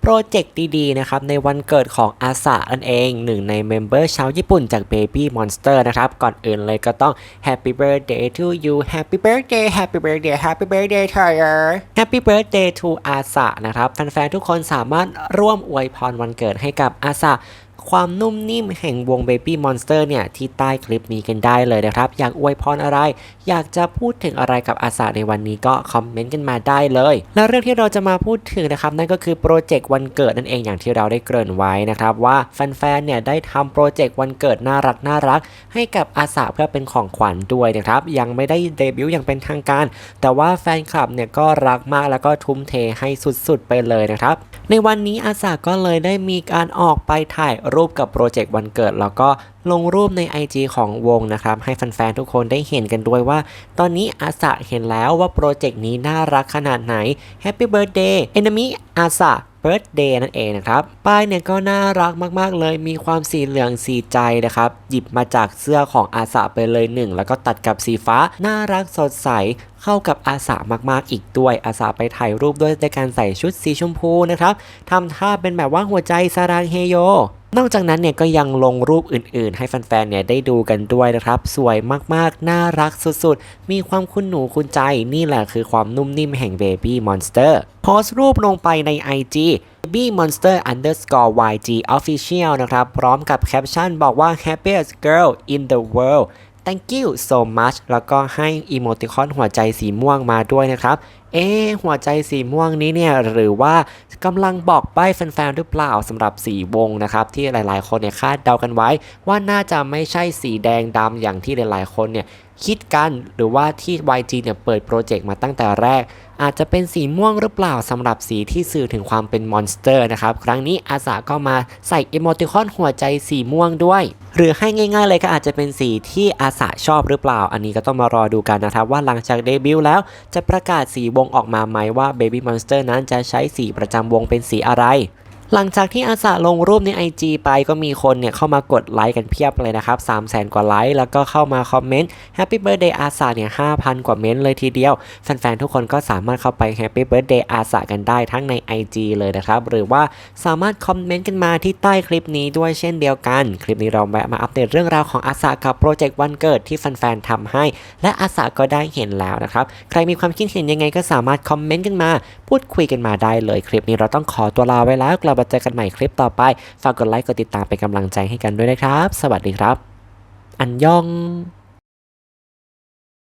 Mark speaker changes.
Speaker 1: โปรเจกต์ดีๆนะครับในวันเกิดของอาสานั่นเองหนึ่งในเมมเบอร์ชาวญี่ปุ่นจาก Baby Monster นะครับก่อนอื่นเลยก็ต้อง Happy Birthday to you Happy Birthday Happy Birthday Happy Birthday to you Happy Birthday to อาสานะครับแฟนๆทุกคนสามารถร่วมอวยพรวันเกิดให้กับอาสา ความนุ่มนิ่มแห่งวง Baby Monster เนี่ย ที่ใต้คลิปนี้กันได้เลยนะครับ อยากอวยพรอะไร อยากจะพูดถึงอะไรกับอาสาในวันนี้ก็คอมเมนต์กันมาได้เลย และเรื่องที่เราจะมาพูดถึงนะครับ นั่นก็คือโปรเจกต์วันเกิดนั่นเองอย่างที่เราได้เกริ่นไว้นะครับ ว่าแฟนๆเนี่ยได้ทำโปรเจกต์วันเกิดน่ารักน่ารัก ให้กับอาสาเพื่อเป็นของขวัญด้วยนะครับยังไม่ได้เดบิวต์อย่างเป็นทางการ แต่ว่าแฟนคลับเนี่ยก็รักมากแล้วก็ทุ่มเทให้สุดๆไปเลยนะครับในวันนี้อาสาก็เลยได้มีการออกไปถ่ายรูปกับโปรเจกต์วันเกิด แล้วก็ลงรูปใน IG ของวงนะครับ ให้แฟนๆทุกคนได้เห็นกันด้วยว่า ตอนนี้อาสาเห็นแล้วว่าโปรเจกต์นี้น่ารักขนาดไหน Happy Birthday Enemy อาสา Birthday นั่นเองนะครับ ป้ายเนี่ยก็น่ารักมากๆ เลย มีความสีเหลืองสีใจนะครับ หยิบมาจากเสื้อของอาสาไปเลยหนึ่ง แล้วก็ตัดกับสีฟ้า น่ารักสดใส เข้ากับอาสามากๆ อีกด้วย อาสาไปถ่ายรูปด้วยในการใส่ชุดสีชมพูนะครับ ทำท่าเป็นแบบว่าหัวใจสารางเฮโย นอกจากนั้นเนี่ยก็ยังลงรูปอื่น ๆ ให้แฟนๆเนี่ยได้ดูกันด้วยนะครับ สวยมากๆ น่ารักสุดๆ มีความคุณหนูคุณใจนี่แหละคือความนุ่มนิ่มแห่ง Baby Monster โพสต์รูปลงไปใน IG Baby Monster underscore YG Official นะครับ พร้อมกับแคปชั่นบอกว่า happiest girl in the world thank you so much แล้วก็ให้อีโมติคอนหัวใจสีม่วงมาด้วยนะครับเอ๊หัวใจสีม่วงนี้เนี่ยหรือว่ากำลังบอกใบ้แฟนๆหรือเปล่าสำหรับสีวงนะครับที่หลายๆคนเนี่ยคาดเดากันไว้ ว่าน่าจะไม่ใช่สีแดงดำอย่างที่หลายๆคนเนี่ยคิดกันหรือว่าที่ YG เนี่ยเปิดโปรเจกต์มาตั้งแต่แรก อาจจะเป็นสีม่วงหรือเปล่าสำหรับสีที่สื่อถึงความเป็นมอนสเตอร์นะครับ ครั้งนี้อาสาก็มาใส่อีโมติคอนหัวใจสีม่วงด้วย หรือให้ง่าย ๆ เลยก็อาจจะเป็นสีที่อาสาชอบหรือเปล่า อันนี้ก็ต้องมารอดูกันนะครับว่าหลังจากเดบิวต์แล้วจะประกาศสีวงออกมาไหมว่า Baby Monster นั้นจะใช้สีประจำวงเป็นสีอะไร หลังจากที่อาสาลงรูปใน IG ไปก็มีคนเนี่ยเข้ามากดไลค์กันเพียบเลยนะครับ3 0 0แสนกว่าไลค์แล้วก็เข้ามาคอมเมนต์ Happy Birthday อาสาเนี่ย5,000 กว่าเมนต์เลยทีเดียว แฟนๆ ทุกคนก็สามารถเข้าไป Happy Birthday อาสากันได้ทั้งใน IG เลยนะครับ หรือว่าสามารถคอมเมนต์กันมาที่ใต้คลิปนี้ด้วยเช่นเดียวกัน คลิปนี้เราแวะมาอัปเดตเรื่องราวของอาสากับโปรเจกต์วันเกิดที่แฟนๆทำให้ และอาสาก็ได้เห็นแล้วนะครับใครมีความคิดเห็นยังไงก็สามารถคอมเมนต์กันมา พูดคุยกันมาได้เลยคลิปนี้เราต้องขอตัวลาไว้แล้วกลับมาเจอกันใหม่คลิปต่อไปฝากกดไลค์กดติดตามเป็นกำลังใจให้กันด้วยนะครับ สวัสดีครับ อันยอง